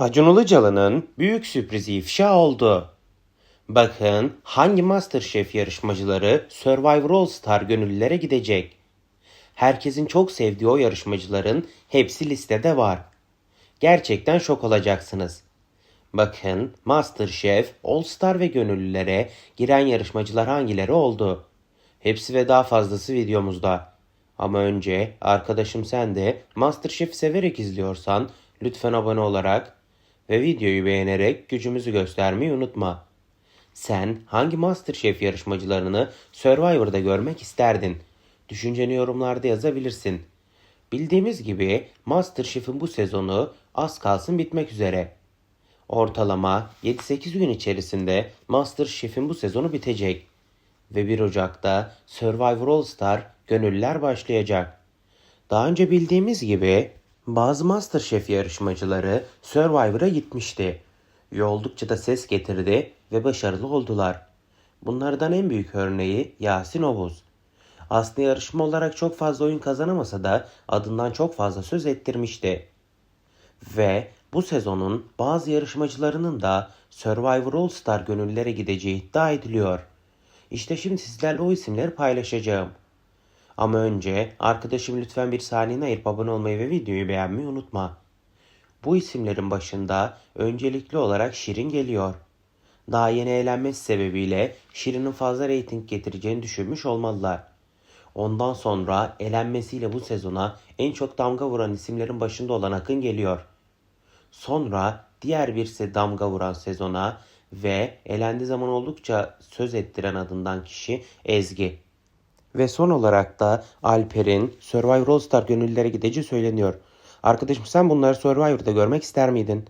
Acun Ilıcalı'nın büyük sürprizi ifşa oldu. Bakın hangi MasterChef yarışmacıları Survivor All Star gönüllülere gidecek. Herkesin çok sevdiği o yarışmacıların hepsi listede var. Gerçekten şok olacaksınız. Bakın MasterChef, All Star ve gönüllülere giren yarışmacılar hangileri oldu? Hepsi ve daha fazlası videomuzda. Ama önce arkadaşım sen de MasterChef severek izliyorsan lütfen abone olarak ve videoyu beğenerek gücümüzü göstermeyi unutma. Sen hangi MasterChef yarışmacılarını Survivor'da görmek isterdin? Düşünceni yorumlarda yazabilirsin. Bildiğimiz gibi MasterChef'in bu sezonu az kalsın bitmek üzere. Ortalama 7-8 gün içerisinde MasterChef'in bu sezonu bitecek. Ve 1 Ocak'ta Survivor All Star gönüllüler başlayacak. Daha önce bildiğimiz gibi bazı MasterChef yarışmacıları Survivor'a gitmişti. Ve oldukça da ses getirdi ve başarılı oldular. Bunlardan en büyük örneği Yasin Ovuz. Aslında yarışma olarak çok fazla oyun kazanamasa da adından çok fazla söz ettirmişti. Ve bu sezonun bazı yarışmacılarının da Survivor All Star gönüllere gideceği iddia ediliyor. İşte şimdi sizlerle o isimleri paylaşacağım. Ama önce arkadaşım lütfen bir saniyene ayırıp abone olmayı ve videoyu beğenmeyi unutma. Bu isimlerin başında öncelikli olarak Şirin geliyor. Daha yeni eğlenmesi sebebiyle Şirin'in fazla reyting getireceğini düşünmüş olmalılar. Ondan sonra elenmesiyle bu sezona en çok damga vuran isimlerin başında olan Akın geliyor. Sonra diğer birisi damga vuran sezona ve elendi zaman oldukça söz ettiren adından kişi Ezgi. Ve son olarak da Alper'in Survivor All Star gönüllülere gideceği söyleniyor. Arkadaşım sen bunları Survivor'da görmek ister miydin?